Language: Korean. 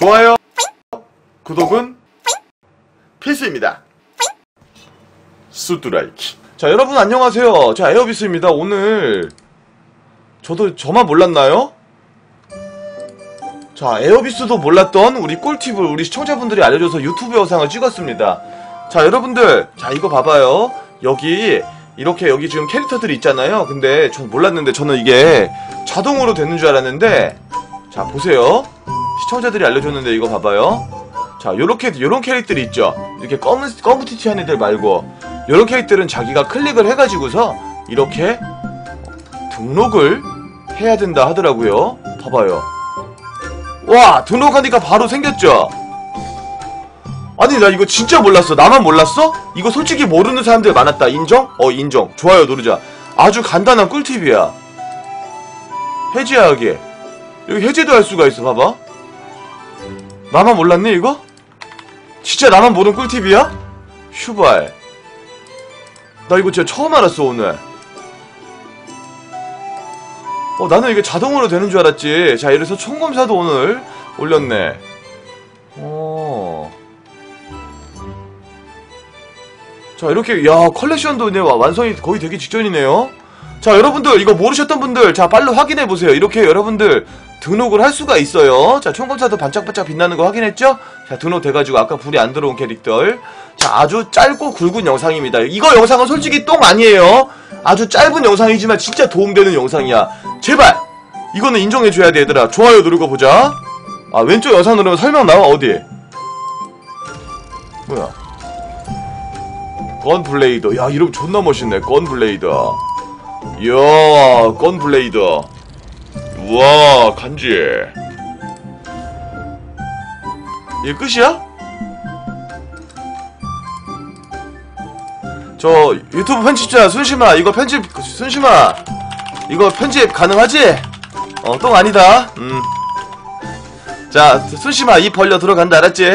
좋아요, 구독은 필수입니다. 수두라이키. 자, 여러분 안녕하세요. 자, 에어비스입니다. 오늘 저도 저만 몰랐나요? 자, 에어비스도 몰랐던 우리 꿀팁을 우리 시청자분들이 알려줘서 유튜브 영상을 찍었습니다. 자, 여러분들, 자, 이거 봐봐요. 여기, 이렇게 여기 지금 캐릭터들이 있잖아요. 근데 전 몰랐는데 저는 이게 자동으로 되는 줄 알았는데, 자, 보세요. 시청자들이 알려줬는데 이거 봐봐요. 자, 요렇게, 요런 캐릭터들이 있죠. 이렇게 검은, 검은 티티 한 애들 말고, 요런 캐릭터들은 자기가 클릭을 해가지고서, 이렇게, 등록을 해야 된다 하더라고요. 봐봐요. 와, 등록하니까 바로 생겼죠? 아니, 나 이거 진짜 몰랐어. 나만 몰랐어? 이거 솔직히 모르는 사람들 많았다. 인정? 어, 인정. 좋아요, 누르자. 아주 간단한 꿀팁이야. 해지하기. 여기 해제도 할 수가 있어, 봐봐. 나만 몰랐니, 이거? 진짜 나만 모르는 꿀팁이야? 슈발. 나 이거 진짜 처음 알았어, 오늘. 어, 나는 이게 자동으로 되는 줄 알았지. 자, 이래서 총검사도 오늘 올렸네. 어. 자, 이렇게, 야, 컬렉션도 이제 와- 완성이 거의 되기 직전이네요. 자, 여러분들, 이거 모르셨던 분들, 자, 빨리 확인해보세요. 이렇게 여러분들 등록을 할 수가 있어요. 자, 총검사도 반짝반짝 빛나는 거 확인했죠? 자, 등록돼가지고 아까 불이 안 들어온 캐릭터. 자, 아주 짧고 굵은 영상입니다. 이거 영상은 솔직히 똥 아니에요. 아주 짧은 영상이지만 진짜 도움되는 영상이야. 제발! 이거는 인정해줘야 돼, 얘들아. 좋아요 누르고 보자. 아, 왼쪽 영상 누르면 설명 나와, 어디? 뭐야? 건 블레이더. 야, 이름 존나 멋있네. 건 블레이더. 이야, 건 블레이더. 우와, 간지. 이게 끝이야? 저 유튜브 편집자 순심아 이거 편집 순심아 이거 편집 가능하지? 어 똥 아니다 음. 자 순심아 입 벌려 들어간다 알았지?